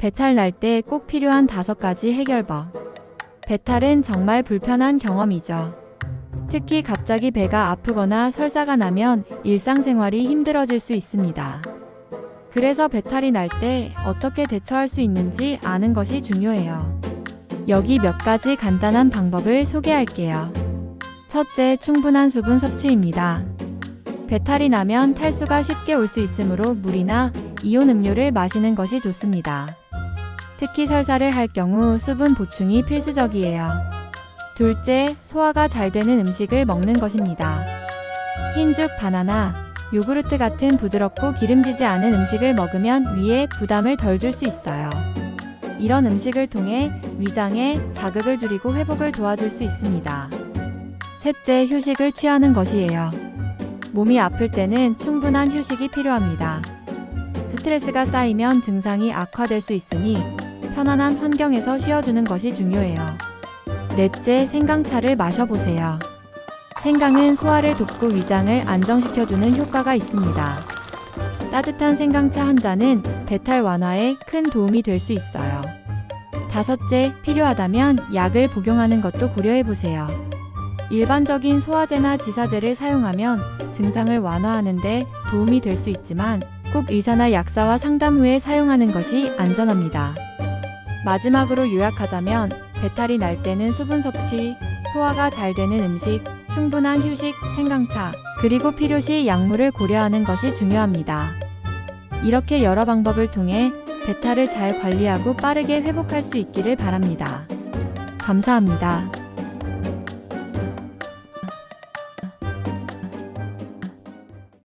배탈 날 때 꼭 필요한 다섯 가지 해결법. 배탈은 정말 불편한 경험이죠. 특히 갑자기 배가 아프거나 설사가 나면 일상생활이 힘들어질 수 있습니다. 그래서 배탈이 날 때 어떻게 대처할 수 있는지 아는 것이 중요해요. 여기 몇 가지 간단한 방법을 소개할게요. 첫째, 충분한 수분 섭취입니다. 배탈이 나면 탈수가 쉽게 올 수 있으므로 물이나 이온 음료를 마시는 것이 좋습니다. 특히 설사를 할 경우 수분 보충이 필수적이에요. 둘째, 소화가 잘 되는 음식을 먹는 것입니다. 흰죽, 바나나, 요구르트 같은 부드럽고 기름지지 않은 음식을 먹으면 위에 부담을 덜 줄 수 있어요. 이런 음식을 통해 위장에 자극을 줄이고 회복을 도와줄 수 있습니다. 셋째, 휴식을 취하는 것이에요. 몸이 아플 때는 충분한 휴식이 필요합니다. 스트레스가 쌓이면 증상이 악화될 수 있으니 편안한 환경에서 쉬어주는 것이 중요해요. 넷째, 생강차를 마셔보세요. 생강은 소화를 돕고 위장을 안정시켜주는 효과가 있습니다. 따뜻한 생강차 한 잔은 배탈 완화에 큰 도움이 될 수 있어요. 다섯째, 필요하다면 약을 복용하는 것도 고려해보세요. 일반적인 소화제나 지사제를 사용하면 증상을 완화하는데 도움이 될 수 있지만 꼭 의사나 약사와 상담 후에 사용하는 것이 안전합니다. 마지막으로 요약하자면 배탈이 날 때는 수분 섭취, 소화가 잘 되는 음식, 충분한 휴식, 생강차, 그리고 필요시 약물을 고려하는 것이 중요합니다. 이렇게 여러 방법을 통해 배탈을 잘 관리하고 빠르게 회복할 수 있기를 바랍니다. 감사합니다.